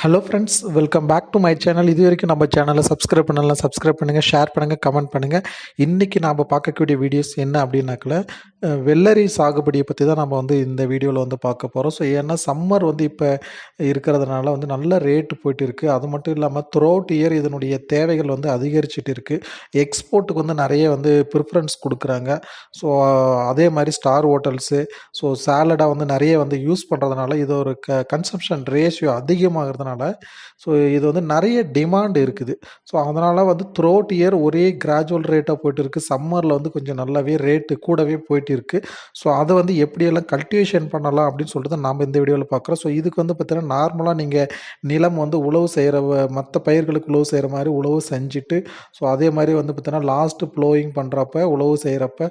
Hello friends welcome back to my channel இது வரைக்கும் நம்ம சேனலை சப்ஸ்கிரைப் பண்ணலாம் சப்ஸ்கிரைப் பண்ணுங்கள் ஷேர் பண்ணுங்கள் கமெண்ட் பண்ணுங்கள் இன்றைக்கி நாம் பார்க்கக்கூடிய வீடியோஸ் என்ன அப்படின்னாக்கல வெள்ளரி சாகுபடியை பற்றி தான் நம்ம வந்து இந்த வீடியோவில் வந்து பார்க்க போகிறோம் ஸோ ஏன்னா சம்மர் வந்து இப்போ இருக்கிறதுனால வந்து நல்ல ரேட்டு போயிட்டு இருக்குது அது மட்டும் இல்லாமல் த்ரோட் இயர் இதனுடைய தேவைகள் வந்து அதிகரிச்சுட்டு இருக்குது எக்ஸ்போர்ட்டுக்கு வந்து நிறைய வந்து ப்ரிஃபரன்ஸ் கொடுக்குறாங்க. ஸோ அதே மாதிரி ஸ்டார் ஹோட்டல்ஸு ஸோ சாலடாக வந்து நிறைய வந்து யூஸ் பண்ணுறதுனால இது ஒரு க கன்சம்ஷன் ரேஷியோ அதிகமாகிறதுனால ஸோ இது வந்து நிறைய டிமாண்ட் இருக்குது. ஸோ அதனால் வந்து த்ரோட் இயர் ஒரே கிராஜுவல் ரேட்டாக போயிட்டு இருக்குது சம்மரில் வந்து கொஞ்சம் நல்லாவே ரேட்டு கூடவே போயிட்டு இருக்குது ஸோ அதை வந்து எப்படியெல்லாம் கல்டிவேஷன் பண்ணலாம் அப்படின்னு சொல்லிட்டு நாம் இந்த வீடியோவில் பார்க்குறோம். ஸோ இதுக்கு வந்து பார்த்திங்கன்னா நார்மலாக நீங்கள் நிலம் வந்து உழவு செய்கிற மற்ற பயிர்களுக்கு உழவு செய்கிற மாதிரி உழவு செஞ்சுட்டு ஸோ அதே மாதிரி வந்து பார்த்திங்கன்னா லாஸ்ட்டு ப்ளோயிங் பண்ணுறப்ப உழவு செய்கிறப்ப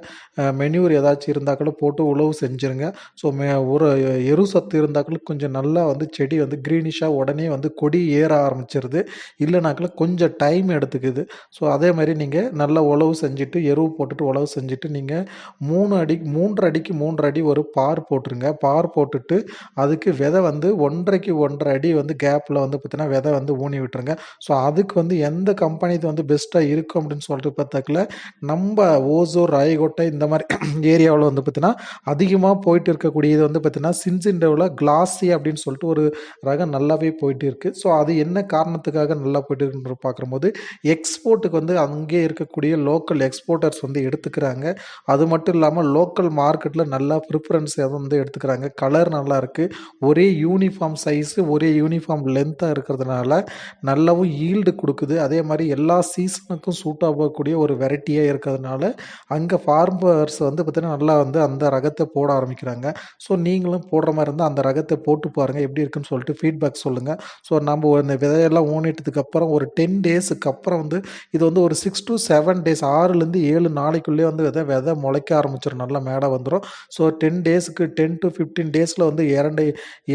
மென்யூர் ஏதாச்சும் இருந்தால் கூட போட்டு உழவு செஞ்சுருங்க. ஸோ மே ஒரு எரு சத்து இருந்தாக்களும் கொஞ்சம் நல்லா வந்து செடி வந்து க்ரீனிஷாக உடனே வந்து கொடி ஏற ஆரம்பிச்சிருது. இல்லைனாக்கில் கொஞ்சம் டைம் எடுத்துக்குது. ஸோ அதே மாதிரி நீங்கள் நல்லா உழவு செஞ்சுட்டு எருவு போட்டுட்டு உழவு செஞ்சுட்டு நீங்கள் மூணு அடி மூன்று அடிக்கு மூன்று அடி ஒரு பார் போட்டுருங்க. பார் போட்டுட்டு அதுக்கு விதை வந்து ஒன்றரைக்கு ஒன்றரை அடி வந்து கேப்பில் வந்து பார்த்தீங்கன்னா விதை வந்து ஊனி விட்டுருங்க. ஸோ அதுக்கு வந்து எந்த கம்பெனி வந்து பெஸ்ட்டாக இருக்கும் அப்படின்னு சொல்லிட்டு பார்த்தாக்கில் நம்ம ஓசூர் ராயகோட்டை இந்த மாதிரி ஏரியாவில் வந்து பார்த்தீங்கன்னா அதிகமாக போயிட்டு இருக்கக்கூடியது வந்து பார்த்தீங்கன்னா சின்சிண்டோவில் கிளாஸி அப்படின்னு சொல்லிட்டு ஒரு ரகம் நல்லாவே போயிட்டு இருக்குது ஸோ அது என்ன காரணத்துக்காக நல்லா போயிட்டு இருக்குன்னு பார்க்கும்போது எக்ஸ்போர்ட்டுக்கு வந்து அங்கே இருக்கக்கூடிய லோக்கல் எக்ஸ்போர்ட்டர்ஸ் வந்து எடுத்துக்கிறாங்க. அது மட்டும் இல்லாமல் லோக்கல் மார்க்கெட்டில் நல்லா ப்ரிஃபரன்ஸ் வந்து எடுத்துக்கிறாங்க. கலர் நல்லா இருக்குது ஒரே யூனிஃபார்ம் சைஸு ஒரே யூனிஃபார்ம் லென்த்தாக இருக்கிறதுனால நல்லாவும் ஈல்டு கொடுக்குது. அதே மாதிரி எல்லா சீசனுக்கும் சூட் ஆகக்கூடிய ஒரு வெரைட்டியாக இருக்கிறதுனால அங்கே ஃபார்மர்ஸ் வந்து பார்த்திங்கன்னா நல்லா வந்து அந்த ரகத்தை போட ஆரம்பிக்கிறாங்க. ஸோ நீங்களும் போடுற மாதிரி இருந்தால் அந்த ரகத்தை போட்டு பாருங்கள் எப்படி இருக்குன்னு சொல்லிட்டு ஃபீட்பேக் சொல்லுங்கள் ஸோ நம்ம இந்த விதையெல்லாம் ஊனிட்டதுக்கப்புறம் ஒரு டென் டேஸுக்கு அப்புறம் வந்து இது வந்து ஒரு சிக்ஸ் டு செவன் டேஸ் ஆறுலேருந்து ஏழு நாளைக்குள்ளேயே வந்து விதை விதை முளைக்க ஆரம்பிச்சிடும் நல்லா மேலே வந்துடும் ஸோ டென் டேஸுக்கு டென் டு ஃபிஃப்டீன் டேஸில் வந்து இரண்டு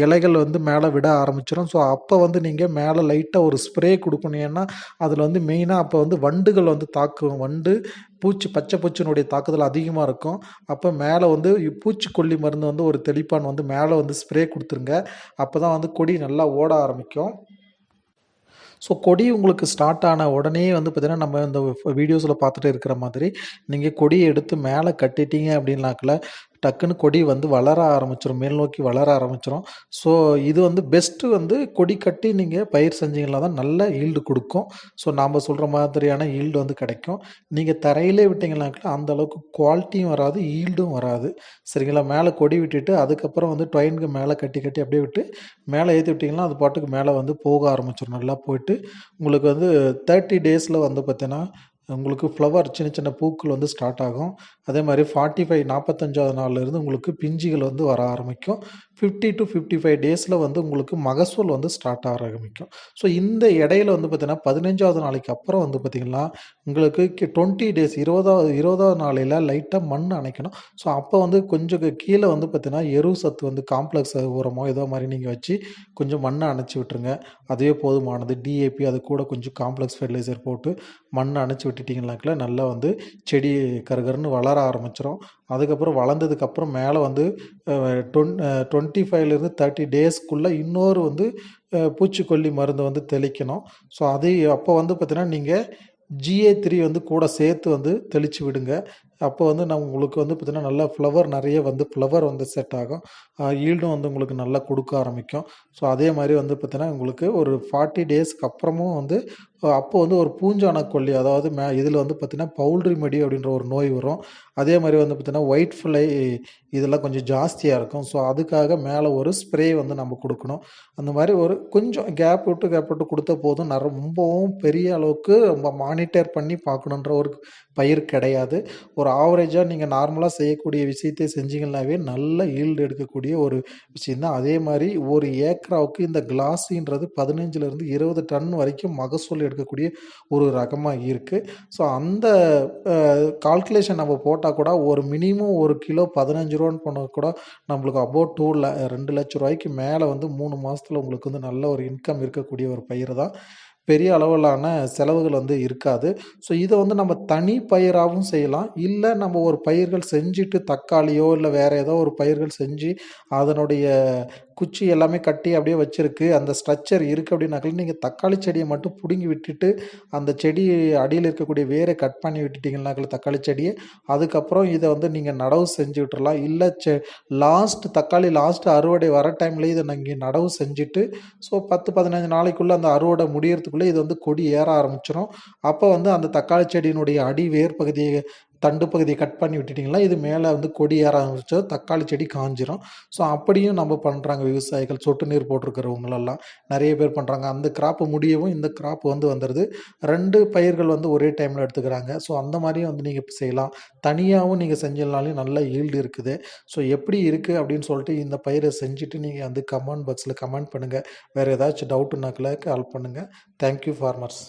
இலைகள் வந்து மேலே விட ஆரம்பிச்சிடும் ஸோ அப்போ வந்து நீங்கள் மேலே லைட்டாக ஒரு ஸ்ப்ரே கொடுக்கணும். ஏன்னா அதில் வந்து மெயினாக அப்போ வந்து வண்டுகள் வந்து தாக்கும். வண்டு பூச்சி பச்சை பூச்சினுடைய தாக்குதல் அதிகமாக இருக்கும். அப்போ மேலே வந்து பூச்சிக்கொல்லி மருந்து வந்து ஒரு தெளிப்பான் வந்து மேலே வந்து ஸ்ப்ரே கொடுத்துருங்க. அப்போ தான் வந்து கொடி நல்லா ஓட ஆரம்பிக்கும். ஸோ கொடி உங்களுக்கு ஸ்டார்ட் ஆன உடனே வந்து பார்த்திங்கன்னா நம்ம இந்த வீடியோஸில் பார்த்துட்டு இருக்கிற மாதிரி நீங்கள் கொடியை எடுத்து மேலே கட்டிட்டீங்க அப்படின்னாக்கல டக்குன்னு கொடி வந்து வளர ஆரம்பிச்சிடும் மேல் நோக்கி வளர ஆரம்பிச்சிடும் ஸோ இது வந்து பெஸ்ட்டு வந்து கொடி கட்டி நீங்கள் பயிர் செஞ்சீங்கன்னா தான் நல்ல ஈல்டு கொடுக்கும். ஸோ நாம் சொல்கிற மாதிரியான ஈல்டு வந்து கிடைக்கும். நீங்கள் தரையிலே விட்டிங்கனாக்கா அந்த அளவுக்கு குவாலிட்டியும் வராது ஈல்டும் வராது. சரிங்களா? மேலே கொடி விட்டுட்டு அதுக்கப்புறம் வந்து ட்ரெயினுக்கு மேலே கட்டி கட்டி அப்படியே விட்டு மேலே ஏற்றி விட்டிங்கன்னா அது பாட்டுக்கு மேலே வந்து போக ஆரம்பிச்சிடும் நல்லா போயிட்டு உங்களுக்கு வந்து தேர்ட்டி டேஸில் வந்து பார்த்தீங்கன்னா உங்களுக்கு ஃப்ளவர் சின்ன சின்ன பூக்கள் வந்து ஸ்டார்ட் ஆகும். அதே மாதிரி ஃபார்ட்டி ஃபைவ் நாற்பத்தஞ்சாவது நாள்லேருந்து உங்களுக்கு பிஞ்சுகள் வந்து வர ஆரம்பிக்கும். ஃபிஃப்டி டு ஃபிஃப்டி ஃபைவ் டேஸில் வந்து உங்களுக்கு மகசூல் வந்து ஸ்டார்ட் ஆக ஆரம்பிக்கும். ஸோ இந்த இடையில வந்து பார்த்திங்கன்னா பதினஞ்சாவது நாளைக்கு அப்புறம் வந்து பார்த்திங்கன்னா உங்களுக்கு டுவெண்ட்டி டேஸ் இருபதாவது இருபதாவது நாளையில் லைட்டாக மண் அணைக்கணும். ஸோ அப்போ வந்து கொஞ்சம் கீழே வந்து பார்த்திங்கன்னா எரு சத்து வந்து காம்ப்ளெக்ஸ் உரமோ ஏதோ மாதிரி நீங்கள் வச்சு கொஞ்சம் மண்ணை அணைச்சி விட்டுருங்க. அதுவே போதுமானது டிஏபி அது கூட கொஞ்சம் காம்ப்ளெக்ஸ் ஃபெர்டிலைசர் போட்டு மண்ணை அணைச்சி விட்டுட்டிங்கனாக்கில் நல்லா வந்து செடி கருகருன்னு வளர ஆரம்பிச்சிடும் அதுக்கப்புறம் வளர்ந்ததுக்கப்புறம் மேலே வந்து டொன் டுவெண்ட்டி ஃபைவ்லேருந்து தேர்ட்டி டேஸ்க்குள்ளே இன்னொரு வந்து பூச்சிக்கொல்லி மருந்து வந்து தெளிக்கணும். ஸோ அது அப்போ வந்து பார்த்திங்கன்னா நீங்கள் ஜிஏ த்ரீ வந்து கூட சேர்த்து வந்து தெளித்து விடுங்க. அப்போ வந்து நான் உங்களுக்கு வந்து பார்த்திங்கன்னா நல்லா ஃப்ளவர் நிறைய வந்து ஃப்ளவர் வந்து செட் ஆகும். ஈல்டும் வந்து உங்களுக்கு நல்லா கொடுக்க ஆரம்பிக்கும். ஸோ அதே மாதிரி வந்து பார்த்திங்கன்னா உங்களுக்கு ஒரு ஃபார்ட்டி டேஸ்க்கு அப்புறமும் வந்து அப்போது அப்போ வந்து ஒரு பூஞ்சான கொல்லி அதாவது மே இதில் வந்து பார்த்திங்கன்னா பவுல்ட்ரி மெடி அப்படின்ற ஒரு நோய் வரும். அதே மாதிரி வந்து பார்த்திங்கன்னா ஒயிட் ஃப்ளை இதெல்லாம் கொஞ்சம் ஜாஸ்தியாக இருக்கும். ஸோ அதுக்காக மேலே ஒரு ஸ்ப்ரே வந்து நம்ம கொடுக்கணும். அந்த மாதிரி ஒரு கொஞ்சம் கேப் விட்டு கேப் விட்டு கொடுத்த போதும். நர ரொம்பவும் பெரிய அளவுக்கு ரொம்ப மானிட்டர் பண்ணி பார்க்கணுன்ற ஒரு பயிர் கிடையாது. ஒரு ஆவரேஜாக நீங்கள் நார்மலாக செய்யக்கூடிய விஷயத்தை செஞ்சீங்கன்னாவே நல்ல ஈல்டு எடுக்கக்கூடிய ஒரு விஷயந்தான் அதே மாதிரி ஒரு ஏக்கராவுக்கு இந்த கிளாஸின்றது பதினஞ்சுலேருந்து இருபது டன் வரைக்கும் மகசூல் எடுக்கக்கூடிய ஒரு ரகமாக இருக்குது ஸோ அந்த கால்குலேஷன் நம்ம போட்டால் கூட ஒரு மினிமம் ஒரு கிலோ பதினஞ்சு ரூபான்னு போனால் கூட நம்மளுக்கு அபவுட் டூ ல ரெண்டு லட்ச ரூபாய்க்கு மேலே வந்து மூணு மாதத்தில் உங்களுக்கு வந்து நல்ல ஒரு இன்கம் இருக்கக்கூடிய ஒரு பயிர் தான். பெரிய அளவிலான செலவுகள் வந்து இருக்காது. ஸோ இதை வந்து நம்ம தனி பயிராகவும் செய்யலாம். இல்லை நம்ம ஒரு பயிர்கள் செஞ்சுட்டு தக்காளியோ இல்லை வேறு ஏதோ ஒரு பயிர்கள் செஞ்சு அதனுடைய குச்சி எல்லாமே கட்டி அப்படியே வச்சுருக்கு. அந்த ஸ்ட்ரக்சர் இருக்குது அப்படின்னாக்கல நீங்கள் தக்காளி செடியை மட்டும் பிடுங்கி விட்டுட்டு அந்த செடி அடியில் இருக்கக்கூடிய வேரை கட் பண்ணி விட்டுட்டிங்கனாக்கல தக்காளி செடியை அதுக்கப்புறம் இதை வந்து நீங்கள் நடவு செஞ்சு விட்டுறலாம். இல்லை செ லாஸ்ட் தக்காளி லாஸ்ட் அறுவடை வர டைம்லேயே இதை நீங்கள் நடவு செஞ்சுட்டு ஸோ பத்து பதினஞ்சு நாளைக்குள்ளே அந்த அறுவடை முடியறதுக்குள்ளே இது வந்து கொடி ஏற ஆரம்பிச்சிடும் அப்போ வந்து அந்த தக்காளி செடியினுடைய அடி வேர் பகுதியை தண்டு பகுதியை கட் பண்ணி விட்டுட்டிங்களா? இது மேலே வந்து கொடி ஏற ஆரம்பிச்சோ தக்காளி செடி காஞ்சிரும். ஸோ அப்படியும் நம்ம பண்ணுறாங்க விவசாயிகள். சொட்டு நீர் போட்டிருக்கிறவங்களெல்லாம் நிறைய பேர் பண்ணுறாங்க அந்த கிராப்பு முடியவும் இந்த கிராப் வந்து வந்துடுது ரெண்டு பயிர்கள் வந்து ஒரே டைமில் எடுத்துக்கிறாங்க. ஸோ அந்த மாதிரியும் வந்து நீங்கள் செய்யலாம். தனியாகவும் நீங்கள் செஞ்சிடனாலும் நல்ல ஈல்டு இருக்குது. ஸோ எப்படி இருக்குது அப்படின்னு சொல்லிட்டு இந்த பயிரை செஞ்சுட்டு நீங்கள் வந்து கமெண்ட் பாக்ஸில் கமெண்ட் பண்ணுங்கள் வேறு ஏதாச்சும் டவுட்டுனாக்கில் கால் பண்ணுங்கள் தேங்க்யூ ஃபார்மர்ஸ்